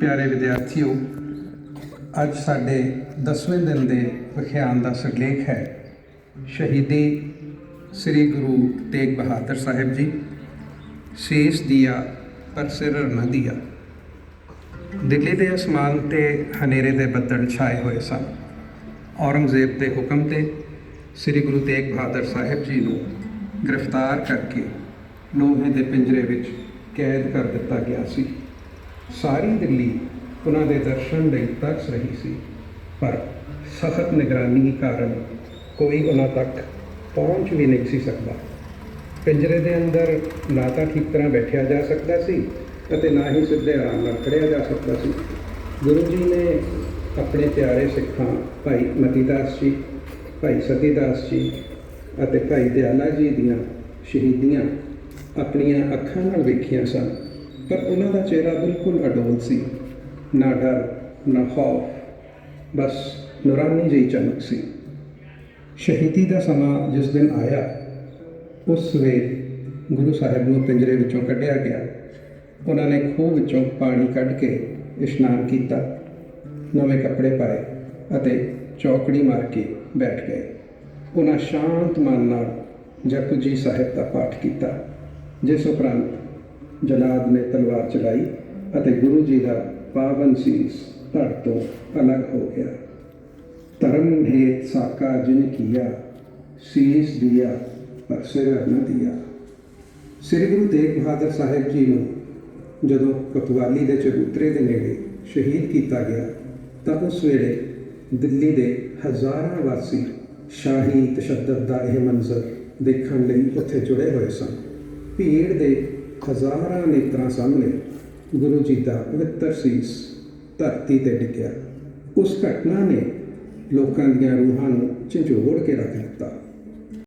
ਪਿਆਰੇ ਵਿਦਿਆਰਥੀਓ, ਅੱਜ ਸਾਡੇ 10ਵੇਂ ਦਿਨ ਦੇ ਵਿਖਿਆਨ ਦਾ ਸਿਰਲੇਖ ਹੈ। ਸ਼ਹੀਦੀ ਸ੍ਰੀ ਗੁਰੂ ਤੇਗ ਬਹਾਦਰ ਸਾਹਿਬ ਜੀ, ਸ਼ੇਸ਼ ਦੀਆ ਪਰ ਸਿਰ ਨਦੀਆ ਦਿੱਲੀ ਦੇ ਅਸਮਾਨ ਤੇ ਹਨੇਰੇ ਦੇ ਬੱਦਲ ਛਾਏ ਹੋਏ ਸਨ। ਔਰੰਗਜ਼ੇਬ ਦੇ ਹੁਕਮ ਤੇ ਸ੍ਰੀ ਗੁਰੂ ਤੇਗ ਬਹਾਦਰ ਸਾਹਿਬ ਜੀ ਨੂੰ ਗ੍ਰਿਫਤਾਰ ਕਰਕੇ ਲੋਹੇ ਦੇ ਪਿੰਜਰੇ ਵਿੱਚ ਕੈਦ ਕਰ ਦਿੱਤਾ ਗਿਆ ਸੀ। ਸਾਰੀ ਦਿੱਲੀ ਉਹਨਾਂ ਦੇ ਦਰਸ਼ਨ ਲਈ ਤਰਸ ਰਹੀ ਸੀ। ਪਰ ਸਖਤ ਨਿਗਰਾਨੀ ਕਾਰਨ ਕੋਈ ਉਹਨਾਂ ਤੱਕ ਪਹੁੰਚ ਵੀ ਨਹੀਂ ਸੀ ਸਕਦਾ। ਪਿੰਜਰੇ ਦੇ ਅੰਦਰ ਨਾ ਤਾਂ ਠੀਕ ਤਰ੍ਹਾਂ ਬੈਠਿਆ ਜਾ ਸਕਦਾ ਸੀ ਅਤੇ ਨਾ ਹੀ ਸਿੱਧੇ ਆਰਾਮ ਨਾਲ ਖੜਿਆ ਜਾ ਸਕਦਾ ਸੀ। ਗੁਰੂ ਜੀ ਨੇ ਆਪਣੇ ਪਿਆਰੇ ਸਿੱਖਾਂ, ਭਾਈ ਮਤੀਦਾਸ ਜੀ, ਭਾਈ ਸਤੀਦਾਸ ਜੀ ਅਤੇ ਭਾਈ ਦਿਆਲਾ ਜੀ ਦੀਆਂ ਸ਼ਹੀਦੀਆਂ ਆਪਣੀਆਂ ਅੱਖਾਂ ਨਾਲ ਵੇਖੀਆਂ ਸਨ। ਪਰ ਉਹਨਾਂ ਦਾ ਚਿਹਰਾ ਬਿਲਕੁਲ ਅਡੋਲ ਸੀ। ਨਾ ਡਰ, ਨਾ ਖੌਫ, ਬਸ ਨੂਰਾਨੀ ਜਿਹੀ ਚਮਕ ਸੀ। ਸ਼ਹੀਦੀ ਦਾ ਸਮਾਂ ਜਿਸ ਦਿਨ ਆਇਆ, ਉਸ ਸਵੇਰ ਗੁਰੂ ਸਾਹਿਬ ਨੂੰ ਪਿੰਜਰੇ ਵਿੱਚੋਂ ਕੱਢਿਆ ਗਿਆ। ਉਹਨਾਂ ਨੇ ਖੂਹ ਵਿੱਚੋਂ ਪਾਣੀ ਕੱਢ ਕੇ ਇਸ਼ਨਾਨ ਕੀਤਾ। ਨਵੇਂ ਕੱਪੜੇ ਪਾਏ ਅਤੇ ਚੌਕੜੀ ਮਾਰ ਕੇ ਬੈਠ ਗਏ। ਉਹਨਾਂ ਸ਼ਾਂਤ ਮਨ ਨਾਲ ਜਪਜੀ ਸਾਹਿਬ ਦਾ ਪਾਠ ਕੀਤਾ, ਜਿਸ ਉਪਰੰਤ ਜਲਾਦ ਨੇ ਤਲਵਾਰ ਚਲਾਈ ਅਤੇ ਗੁਰੂ ਜੀ ਦਾ ਪਾਵਨ ਸੀਸ ਧੜ ਤੋਂ ਅਲੱਗ ਹੋ ਗਿਆ। ਧਰਮ ਹੇਤ ਸਾਕਾ ਜਿਨ ਕੀਆ, ਸੀਸ ਦਿਆ ਪਰ ਸਿਰ ਨ ਦਿਆ। ਸ੍ਰੀ ਗੁਰੂ ਤੇਗ ਬਹਾਦਰ ਸਾਹਿਬ ਜੀ ਨੂੰ ਜਦੋਂ ਕਤਵਾਲੀ ਦੇ ਚਬੂਤਰੇ ਦੇ ਨੇੜੇ ਸ਼ਹੀਦ ਕੀਤਾ ਗਿਆ ਤਾਂ ਉਸ ਵੇਲੇ ਦਿੱਲੀ ਦੇ ਹਜ਼ਾਰਾਂ ਵਾਸੀ ਸ਼ਾਹੀ ਤਸ਼ੱਦਦ ਦਾ ਇਹ ਮੰਜ਼ਰ ਦੇਖਣ ਲਈ ਉੱਥੇ ਜੁੜੇ ਹੋਏ ਸਨ। ਭੀੜ ਦੇ ਹਜ਼ਾਰਾਂ ਨੇਤਰਾਂ ਸਾਹਮਣੇ ਗੁਰੂ ਜੀ ਦਾ ਪਵਿੱਤਰ ਸੀਸ ਧਰਤੀ ਤੇ ਡਿੱਗਿਆ। ਉਸ ਘਟਨਾ ਨੇ ਲੋਕਾਂ ਦੀਆਂ ਰੂਹਾਂ ਨੂੰ ਝੰਜੋੜ ਕੇ ਰੱਖ ਦਿੱਤਾ।